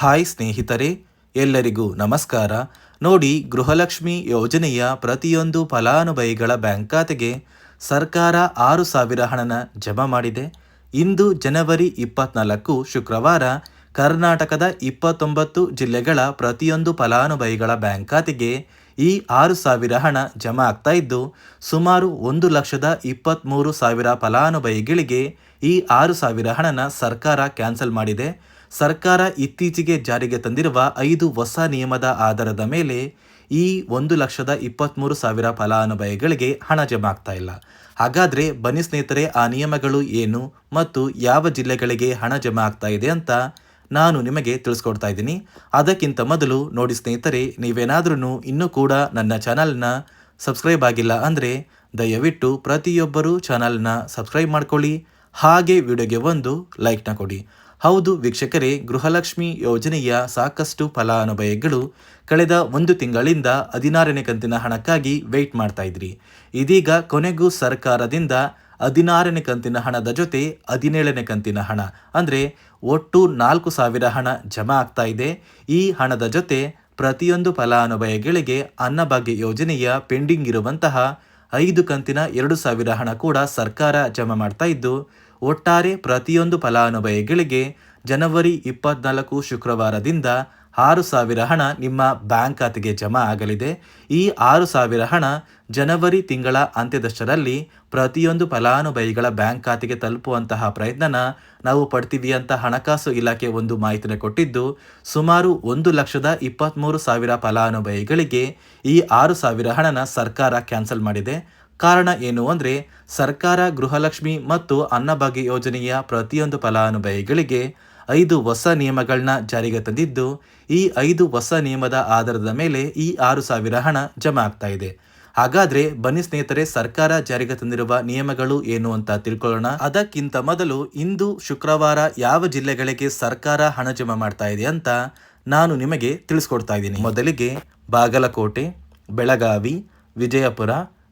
Hi ಸ್ನೇಹಿತರೆ, ಎಲ್ಲರಿಗೂ ನಮಸ್ಕಾರ. ನೋಡಿ, ಗೃಹಲಕ್ಷ್ಮಿ ಯೋಜನೆಯ ಪ್ರತಿಯೊಂದು ಫಲಾನುಭವಿಗಳ ಬ್ಯಾಂಕ್ ಖಾತೆಗೆ ಸರ್ಕಾರ ಆರು ಸಾವಿರ ಹಣನ ಜಮಾ ಮಾಡಿದೆ. ಇಂದು ಜನವರಿ ಇಪ್ಪತ್ನಾಲ್ಕು ಶುಕ್ರವಾರ ಕರ್ನಾಟಕದ ಇಪ್ಪತ್ತೊಂಬತ್ತು ಜಿಲ್ಲೆಗಳ ಪ್ರತಿಯೊಂದು ಫಲಾನುಭವಿಗಳ ಬ್ಯಾಂಕ್ ಖಾತೆಗೆ ಈ ಆರು ಸಾವಿರ ಹಣ ಜಮಾ ಆಗ್ತಾ ಇದ್ದು, ಸುಮಾರು ಒಂದು ಲಕ್ಷದ ಇಪ್ಪತ್ತ್ಮೂರು ಸಾವಿರ ಫಲಾನುಭವಿಗಳಿಗೆ ಈ ಆರು ಸಾವಿರ ಹಣನ ಸರ್ಕಾರ ಕ್ಯಾನ್ಸಲ್ ಮಾಡಿದೆ. ಸರ್ಕಾರ ಇತ್ತೀಚೆಗೆ ಜಾರಿಗೆ ತಂದಿರುವ ಐದು ಹೊಸ ನಿಯಮದ ಆಧಾರದ ಮೇಲೆ ಈ ಒಂದು ಲಕ್ಷದ ಇಪ್ಪತ್ತ್ಮೂರು ಸಾವಿರ ಫಲಾನುಭವಿಗಳಿಗೆ ಹಣ ಜಮಾ ಆಗ್ತಾ ಇಲ್ಲ. ಹಾಗಾದರೆ ಬನ್ನಿ ಸ್ನೇಹಿತರೆ, ಆ ನಿಯಮಗಳು ಏನು ಮತ್ತು ಯಾವ ಜಿಲ್ಲೆಗಳಿಗೆ ಹಣ ಜಮಾ ಆಗ್ತಾ ಇದೆ ಅಂತ ನಾನು ನಿಮಗೆ ತಿಳಿಸ್ಕೊಡ್ತಾ ಇದ್ದೀನಿ. ಅದಕ್ಕಿಂತ ಮೊದಲು ನೋಡಿ ಸ್ನೇಹಿತರೆ ನೀವೇನಾದ್ರೂ ಇನ್ನೂ ಕೂಡ ನನ್ನ ಚಾನಲ್ನ ಸಬ್ಸ್ಕ್ರೈಬ್ ಆಗಿಲ್ಲ ಅಂದರೆ ದಯವಿಟ್ಟು ಪ್ರತಿಯೊಬ್ಬರೂ ಚಾನಲ್ನ ಸಬ್ಸ್ಕ್ರೈಬ್ ಮಾಡ್ಕೊಳ್ಳಿ. ಹಾಗೆ ವಿಡಿಯೋಗೆ ಒಂದು ಲೈಕ್ನ ಕೊಡಿ. ಹೌದು ವೀಕ್ಷಕರೇ, ಗೃಹಲಕ್ಷ್ಮಿ ಯೋಜನೆಯ ಸಾಕಷ್ಟು ಫಲಾನುಭವಿಗಳು ಕಳೆದ ಒಂದು ತಿಂಗಳಿಂದ ಹದಿನಾರನೇ ಕಂತಿನ ಹಣಕ್ಕಾಗಿ ವೆಯ್ಟ್ ಮಾಡ್ತಾ ಇದ್ರಿ. ಇದೀಗ ಕೊನೆಗೂ ಸರ್ಕಾರದಿಂದ ಹದಿನಾರನೇ ಕಂತಿನ ಹಣದ ಜೊತೆ ಹದಿನೇಳನೇ ಕಂತಿನ ಹಣ, ಅಂದರೆ ಒಟ್ಟು ನಾಲ್ಕು ಸಾವಿರ ಹಣ ಜಮಾ ಆಗ್ತಾ ಇದೆ. ಈ ಹಣದ ಜೊತೆ ಪ್ರತಿಯೊಂದು ಫಲಾನುಭವಿಗಳಿಗೆ ಅನ್ನಭಾಗ್ಯ ಯೋಜನೆಯ ಪೆಂಡಿಂಗ್ ಇರುವಂತಹ ಐದು ಕಂತಿನ ಎರಡು ಸಾವಿರ ಹಣ ಕೂಡ ಸರ್ಕಾರ ಜಮಾ ಮಾಡ್ತಾ ಇದ್ದು ಒಟ್ಟಾರೆ ಪ್ರತಿಯೊಂದು ಫಲಾನುಭವಿಗಳಿಗೆ ಜನವರಿ ಇಪ್ಪತ್ನಾಲ್ಕು ಶುಕ್ರವಾರದಿಂದ ಆರು ಸಾವಿರ ಹಣ ನಿಮ್ಮ ಬ್ಯಾಂಕ್ ಖಾತೆಗೆ ಜಮಾ ಆಗಲಿದೆ. ಈ ಆರು ಸಾವಿರ ಹಣ ಜನವರಿ ತಿಂಗಳ ಅಂತ್ಯದಷ್ಟರಲ್ಲಿ ಪ್ರತಿಯೊಂದು ಫಲಾನುಭವಿಗಳ ಬ್ಯಾಂಕ್ ಖಾತೆಗೆ ತಲುಪುವಂತಹ ಪ್ರಯತ್ನನ ನಾವು ಪಡ್ತೀವಿ ಅಂತ ಹಣಕಾಸು ಇಲಾಖೆ ಒಂದು ಮಾಹಿತಿನ ಕೊಟ್ಟಿದ್ದು, ಸುಮಾರು ಒಂದು ಲಕ್ಷದ ಇಪ್ಪತ್ತ್ಮೂರು ಸಾವಿರ ಫಲಾನುಭವಿಗಳಿಗೆ ಈ ಆರು ಸಾವಿರ ಹಣನ ಸರ್ಕಾರ ಕ್ಯಾನ್ಸಲ್ ಮಾಡಿದೆ. ಕಾರಣ ಏನು ಅಂದರೆ ಸರ್ಕಾರ ಗೃಹಲಕ್ಷ್ಮಿ ಮತ್ತು ಅನ್ನಭಾಗ್ಯ ಯೋಜನೆಯ ಪ್ರತಿಯೊಂದು ಫಲಾನುಭವಿಗಳಿಗೆ ಐದು ಹೊಸ ನಿಯಮಗಳನ್ನ ಜಾರಿಗೆ ತಂದಿದ್ದು, ಈ ಐದು ಹೊಸ ನಿಯಮದ ಆಧಾರದ ಮೇಲೆ ಈ ಆರು ಸಾವಿರ ಹಣ ಜಮಾ ಆಗ್ತಾ ಇದೆ. ಹಾಗಾದ್ರೆ ಬನ್ನಿ ಸ್ನೇಹಿತರೆ, ಸರ್ಕಾರ ಜಾರಿಗೆ ತಂದಿರುವ ನಿಯಮಗಳು ಏನು ಅಂತ ತಿಳ್ಕೊಳ್ಳೋಣ. ಅದಕ್ಕಿಂತ ಮೊದಲು ಇಂದು ಶುಕ್ರವಾರ ಯಾವ ಜಿಲ್ಲೆಗಳಿಗೆ ಸರ್ಕಾರ ಹಣ ಜಮಾ ಮಾಡ್ತಾ ಇದೆ ಅಂತ ನಾನು ನಿಮಗೆ ತಿಳಿಸ್ಕೊಡ್ತಾ ಇದ್ದೀನಿ. ಮೊದಲಿಗೆ ಬಾಗಲಕೋಟೆ, ಬೆಳಗಾವಿ, ವಿಜಯಪುರ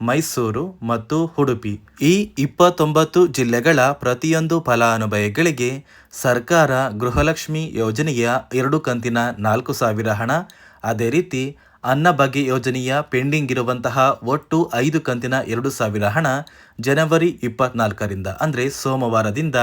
ಮೈಸೂರು ಮತ್ತು ಉಡುಪಿ. ಈ ಇಪ್ಪತ್ತೊಂಬತ್ತು ಜಿಲ್ಲೆಗಳ ಪ್ರತಿಯೊಂದು ಫಲಾನುಭವಿಗಳಿಗೆ ಸರ್ಕಾರ ಗೃಹಲಕ್ಷ್ಮಿ ಯೋಜನೆಯ ಎರಡು ಕಂತಿನ ನಾಲ್ಕು ಸಾವಿರ ಹಣ. ಅದೇ ರೀತಿ ಅನ್ನಭಾಗ್ಯ ಯೋಜನೆಯ ಪೆಂಡಿಂಗ್ ಇರುವಂತಹ ಒಟ್ಟು ಐದು ಕಂತಿನ ಎರಡು ಸಾವಿರ ಹಣ ಜನವರಿ ಇಪ್ಪತ್ನಾಲ್ಕರಿಂದ ಅಂದರೆ ಸೋಮವಾರದಿಂದ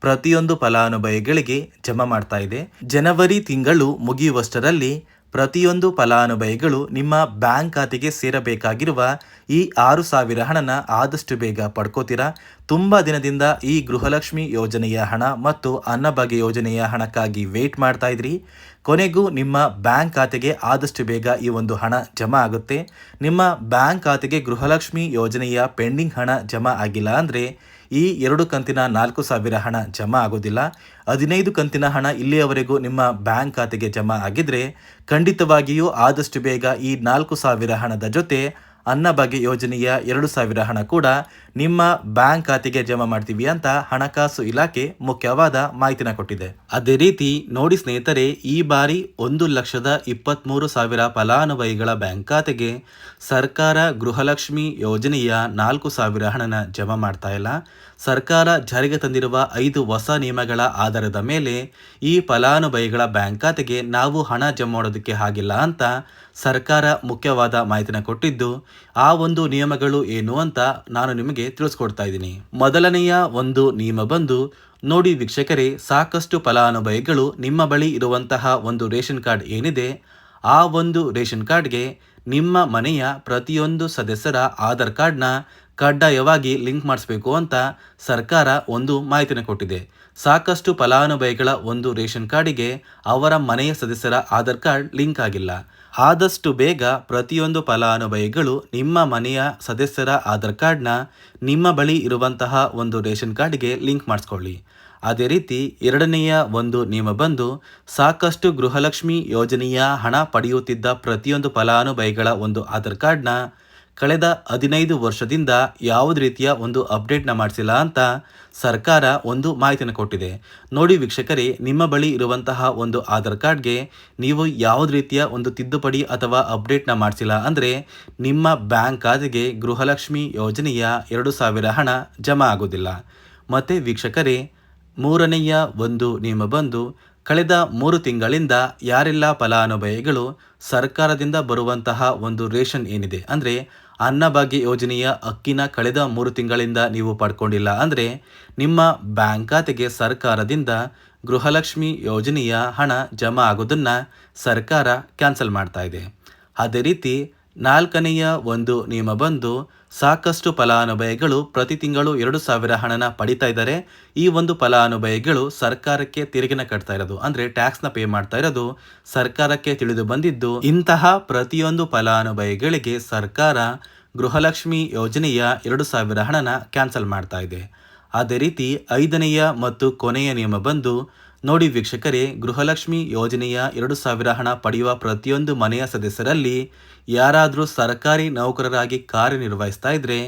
ಪ್ರತಿಯೊಂದು ಫಲಾನುಭವಿಗಳಿಗೆ ಜಮಾ ಮಾಡ್ತಾ ಇದೆ. ಜನವರಿ ತಿಂಗಳು ಮುಗಿಯುವಷ್ಟರಲ್ಲಿ ಪ್ರತಿಯೊಂದು ಫಲಾನುಭವಿಗಳು ನಿಮ್ಮ ಬ್ಯಾಂಕ್ ಖಾತೆಗೆ ಸೇರಬೇಕಾಗಿರುವ ಈ ಆರು ಸಾವಿರ ಹಣನ ಆದಷ್ಟು ಬೇಗ ಪಡ್ಕೋತೀರಾ? ತುಂಬ ದಿನದಿಂದ ಈ ಗೃಹಲಕ್ಷ್ಮಿ ಯೋಜನೆಯ ಹಣ ಮತ್ತು ಅನ್ನಭಾಗ್ಯ ಯೋಜನೆಯ ಹಣಕ್ಕಾಗಿ ವೇಟ್ ಮಾಡ್ತಾ ಇದ್ರಿ. ಕೊನೆಗೂ ನಿಮ್ಮ ಬ್ಯಾಂಕ್ ಖಾತೆಗೆ ಆದಷ್ಟು ಬೇಗ ಈ ಒಂದು ಹಣ ಜಮಾ ಆಗುತ್ತೆ. ನಿಮ್ಮ ಬ್ಯಾಂಕ್ ಖಾತೆಗೆ ಗೃಹಲಕ್ಷ್ಮಿ ಯೋಜನೆಯ ಪೆಂಡಿಂಗ್ ಹಣ ಜಮಾ ಆಗಿಲ್ಲ ಅಂದರೆ ಈ ಎರಡು ಕಂತಿನ ನಾಲ್ಕು ಸಾವಿರ ಹಣ ಜಮಾ ಆಗೋದಿಲ್ಲ. ಹದಿನೈದು ಕಂತಿನ ಹಣ ಇಲ್ಲಿಯವರೆಗೂ ನಿಮ್ಮ ಬ್ಯಾಂಕ್ ಖಾತೆಗೆ ಜಮಾ ಆಗಿದ್ರೆ ಖಂಡಿತವಾಗಿಯೂ ಆದಷ್ಟು ಬೇಗ ಈ ನಾಲ್ಕು ಸಾವಿರ ಹಣದ ಜೊತೆ ಅನ್ನಭಾಗ್ಯ ಯೋಜನೆಯ ಎರಡು ಸಾವಿರ ಹಣ ಕೂಡ ನಿಮ್ಮ ಬ್ಯಾಂಕ್ ಖಾತೆಗೆ ಜಮಾ ಮಾಡ್ತೀವಿ ಅಂತ ಹಣಕಾಸು ಇಲಾಖೆ ಮುಖ್ಯವಾದ ಮಾಹಿತಿನ ಕೊಟ್ಟಿದೆ. ಅದೇ ರೀತಿ ನೋಡಿ ಸ್ನೇಹಿತರೆ, ಈ ಬಾರಿ ಒಂದು ಲಕ್ಷದ ಇಪ್ಪತ್ತ್ಮೂರು ಸಾವಿರ ಫಲಾನುಭವಿಗಳ ಬ್ಯಾಂಕ್ ಖಾತೆಗೆ ಸರ್ಕಾರ ಗೃಹಲಕ್ಷ್ಮಿ ಯೋಜನೆಯ ನಾಲ್ಕು ಸಾವಿರ ಹಣನ ಜಮಾ ಮಾಡ್ತಾ ಇಲ್ಲ. ಸರ್ಕಾರ ಜಾರಿಗೆ ತಂದಿರುವ ಐದು ಹೊಸ ನಿಯಮಗಳ ಆಧಾರದ ಮೇಲೆ ಈ ಫಲಾನುಭವಿಗಳ ಬ್ಯಾಂಕ್ ಖಾತೆಗೆ ನಾವು ಹಣ ಜಮಾ ಮಾಡೋದಕ್ಕೆ ಆಗಿಲ್ಲ ಅಂತ ಸರ್ಕಾರ ಮುಖ್ಯವಾದ ಮಾಹಿತಿನ ಕೊಟ್ಟಿದ್ದು, ಆ ಒಂದು ನಿಯಮಗಳು ಏನು ಅಂತ ನಾನು ನಿಮಗೆ ತಿಳಿಸ್ಕೊಡ್ತಾ ಇದ್ದೀನಿ. ಮೊದಲನೆಯ ಒಂದು ನಿಯಮ ಬಂದು, ನೋಡಿ ವೀಕ್ಷಕರೇ, ಸಾಕಷ್ಟು ಫಲಾನುಭವಿಗಳು ನಿಮ್ಮ ಬಳಿ ಇರುವಂತಹ ಒಂದು ರೇಷನ್ ಕಾರ್ಡ್ ಏನಿದೆ, ಆ ಒಂದು ರೇಷನ್ ಕಾರ್ಡ್ಗೆ ನಿಮ್ಮ ಮನೆಯ ಪ್ರತಿಯೊಂದು ಸದಸ್ಯರ ಆಧಾರ್ ಕಾರ್ಡ್ನ ಕಡ್ಡಾಯವಾಗಿ ಲಿಂಕ್ ಮಾಡಿಸ್ಬೇಕು ಅಂತ ಸರ್ಕಾರ ಒಂದು ಮಾಹಿತಿನ ಕೊಟ್ಟಿದೆ. ಸಾಕಷ್ಟು ಫಲಾನುಭವಿಗಳ ಒಂದು ರೇಷನ್ ಕಾರ್ಡಿಗೆ ಅವರ ಮನೆಯ ಸದಸ್ಯರ ಆಧಾರ್ ಕಾರ್ಡ್ ಲಿಂಕ್ ಆಗಿಲ್ಲ. ಆದಷ್ಟು ಬೇಗ ಪ್ರತಿಯೊಂದು ಫಲಾನುಭವಿಗಳು ನಿಮ್ಮ ಮನೆಯ ಸದಸ್ಯರ ಆಧಾರ್ ಕಾರ್ಡ್ನ ನಿಮ್ಮ ಬಳಿ ಇರುವಂತಹ ಒಂದು ರೇಷನ್ ಕಾರ್ಡ್ಗೆ ಲಿಂಕ್ ಮಾಡಿಸ್ಕೊಳ್ಳಿ. ಅದೇ ರೀತಿ ಎರಡನೆಯ ಒಂದು ನಿಯಮ ಬಂದು ಸಾಕಷ್ಟು ಗೃಹಲಕ್ಷ್ಮಿ ಯೋಜನೆಯ ಹಣ ಪಡೆಯುತ್ತಿದ್ದ ಪ್ರತಿಯೊಂದು ಫಲಾನುಭವಿಗಳ ಒಂದು ಆಧಾರ್ ಕಾರ್ಡ್ನ ಕಳೆದ ಹದಿನೈದು ವರ್ಷದಿಂದ ಯಾವುದೇ ರೀತಿಯ ಒಂದು ಅಪ್ಡೇಟ್ನ ಮಾಡಿಸಿಲ್ಲ ಅಂತ ಸರ್ಕಾರ ಒಂದು ಮಾಹಿತಿಯನ್ನು ಕೊಟ್ಟಿದೆ. ನೋಡಿ ವೀಕ್ಷಕರೇ, ನಿಮ್ಮ ಬಳಿ ಇರುವಂತಹ ಒಂದು ಆಧಾರ್ ಕಾರ್ಡ್ಗೆ ನೀವು ಯಾವುದೇ ರೀತಿಯ ಒಂದು ತಿದ್ದುಪಡಿ ಅಥವಾ ಅಪ್ಡೇಟ್ನ ಮಾಡಿಸಿಲ್ಲ ಅಂದರೆ ನಿಮ್ಮ ಬ್ಯಾಂಕ್ ಖಾತೆಗೆ ಗೃಹಲಕ್ಷ್ಮಿ ಯೋಜನೆಯ ಎರಡು ಸಾವಿರ ಹಣ ಜಮಾ ಆಗೋದಿಲ್ಲ. ಮತ್ತು ವೀಕ್ಷಕರೇ, ಮೂರನೆಯ ಒಂದು ನಿಯಮ ಬಂದು ಕಳೆದ ಮೂರು ತಿಂಗಳಿಂದ ಯಾರೆಲ್ಲ ಫಲಾನುಭವಿಗಳು ಸರ್ಕಾರದಿಂದ ಬರುವಂತಹ ಒಂದು ರೇಷನ್ ಏನಿದೆ ಅಂದರೆ ಅನ್ನಭಾಗ್ಯ ಯೋಜನೆಯ ಅಕ್ಕಿನ ಕಳೆದ ಮೂರು ತಿಂಗಳಿಂದ ನೀವು ಪಡ್ಕೊಂಡಿಲ್ಲ ಅಂದರೆ ನಿಮ್ಮ ಬ್ಯಾಂಕ್ ಖಾತೆಗೆ ಸರ್ಕಾರದಿಂದ ಗೃಹಲಕ್ಷ್ಮಿ ಯೋಜನೆಯ ಹಣ ಜಮಾ ಆಗೋದನ್ನು ಸರ್ಕಾರ ಕ್ಯಾನ್ಸಲ್ ಮಾಡ್ತಾ ಇದೆ. ಅದೇ ರೀತಿ ನಾಲ್ಕನೆಯ ಒಂದು ನಿಯಮ ಬಂದು, ಸಾಕಷ್ಟು ಫಲಾನುಭವಿಗಳು ಪ್ರತಿ ತಿಂಗಳು ಎರಡು ಸಾವಿರ ಹಣನ ಪಡಿತಾ ಇದ್ದಾರೆ. ಈ ಒಂದು ಫಲಾನುಭವಿಗಳು ಸರ್ಕಾರಕ್ಕೆ ತೆರಿಗೆನ ಕಟ್ತಾ ಇರೋದು, ಅಂದ್ರೆ ಟ್ಯಾಕ್ಸ್ನ ಪೇ ಮಾಡ್ತಾ ಇರೋದು, ಸರ್ಕಾರಕ್ಕೆ ತಿಳಿದು ಬಂದಿದ್ದು, ಇಂತಹ ಪ್ರತಿಯೊಂದು ಫಲಾನುಭವಿಗಳಿಗೆ ಸರ್ಕಾರ ಗೃಹಲಕ್ಷ್ಮಿ ಯೋಜನೆಯ ಎರಡು ಸಾವಿರ ಹಣನ ಕ್ಯಾನ್ಸಲ್ ಮಾಡ್ತಾ ಇದೆ. ಅದೇ ರೀತಿ ಐದನೆಯ ಮತ್ತು ಕೊನೆಯ ನಿಯಮ ಬಂದು ನೋಡಿ ವೀಕ್ಷಕರೇ, ಗೃಹಲಕ್ಷ್ಮಿ ಯೋಜನೆಯ ಎರಡು ಸಾವಿರ ಹಣ ಪಡೆಯುವ ಪ್ರತಿಯೊಂದು ಮನೆಯ ಸದಸ್ಯರಲ್ಲಿ ಯಾರಾದರೂ ಸರ್ಕಾರಿ ನೌಕರರಾಗಿ ಕಾರ್ಯನಿರ್ವಹಿಸ್ತಾ ಇದ್ರೆ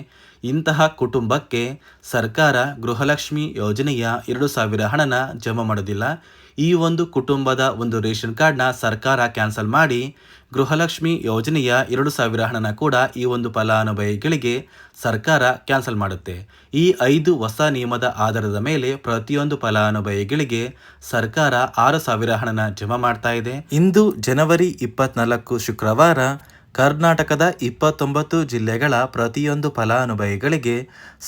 ಇಂತಹ ಕುಟುಂಬಕ್ಕೆ ಸರ್ಕಾರ ಗೃಹಲಕ್ಷ್ಮಿ ಯೋಜನೆಯ ಎರಡು ಸಾವಿರ ಹಣನ ಜಮಾ ಮಾಡೋದಿಲ್ಲ. ಈ ಒಂದು ಕುಟುಂಬದ ಒಂದು ರೇಷನ್ ಕಾರ್ಡ್ನ ಸರ್ಕಾರ ಕ್ಯಾನ್ಸಲ್ ಮಾಡಿ ಗೃಹಲಕ್ಷ್ಮಿ ಯೋಜನೆಯ ಎರಡು ಸಾವಿರ ಹಣನ ಕೂಡ ಈ ಒಂದು ಫಲಾನುಭವಿಗಳಿಗೆ ಸರ್ಕಾರ ಕ್ಯಾನ್ಸಲ್ ಮಾಡುತ್ತೆ. ಈ ಐದು ಹೊಸ ನಿಯಮದ ಆಧಾರದ ಮೇಲೆ ಪ್ರತಿಯೊಂದು ಫಲಾನುಭವಿಗಳಿಗೆ ಸರ್ಕಾರ ಆರು ಸಾವಿರ ಹಣನ ಜಮಾ ಮಾಡ್ತಾ ಇದೆ. ಇಂದು ಜನವರಿ ಇಪ್ಪತ್ನಾಲ್ಕು ಶುಕ್ರವಾರ ಕರ್ನಾಟಕದ ಇಪ್ಪತ್ತೊಂಬತ್ತು ಜಿಲ್ಲೆಗಳ ಪ್ರತಿಯೊಂದು ಫಲಾನುಭವಿಗಳಿಗೆ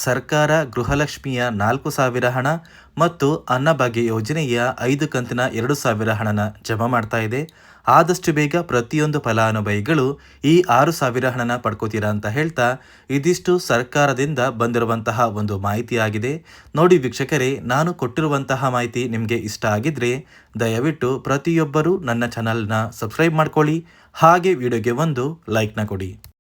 ಸರ್ಕಾರ ಗೃಹಲಕ್ಷ್ಮಿಯ ನಾಲ್ಕು ಸಾವಿರ ಹಣ ಮತ್ತು ಅನ್ನಭಾಗ್ಯ ಯೋಜನೆಯ ಐದು ಕಂತಿನ ಎರಡು ಸಾವಿರ ಹಣನ ಜಮಾ ಮಾಡ್ತಾ ಇದೆ. ಆದಷ್ಟು ಬೇಗ ಪ್ರತಿಯೊಂದು ಫಲಾನುಭವಿಗಳು ಈ ಆರು ಸಾವಿರ ಹಣನ ಪಡ್ಕೋತೀರಾ ಅಂತ ಹೇಳ್ತಾ ಇದಿಷ್ಟು ಸರ್ಕಾರದಿಂದ ಬಂದಿರುವಂತಹ ಒಂದು ಮಾಹಿತಿಯಾಗಿದೆ. ನೋಡಿ ವೀಕ್ಷಕರೇ, ನಾನು ಕೊಟ್ಟಿರುವಂತಹ ಮಾಹಿತಿ ನಿಮಗೆ ಇಷ್ಟ ಆಗಿದ್ರೆ ದಯವಿಟ್ಟು ಪ್ರತಿಯೊಬ್ಬರೂ ನನ್ನ ಚಾನಲ್ನ ಸಬ್ಸ್ಕ್ರೈಬ್ ಮಾಡ್ಕೊಳ್ಳಿ. ಹಾಗೆ ವಿಡಿಯೋಗೆ ಒಂದು ಲೈಕ್ನ ಕೊಡಿ.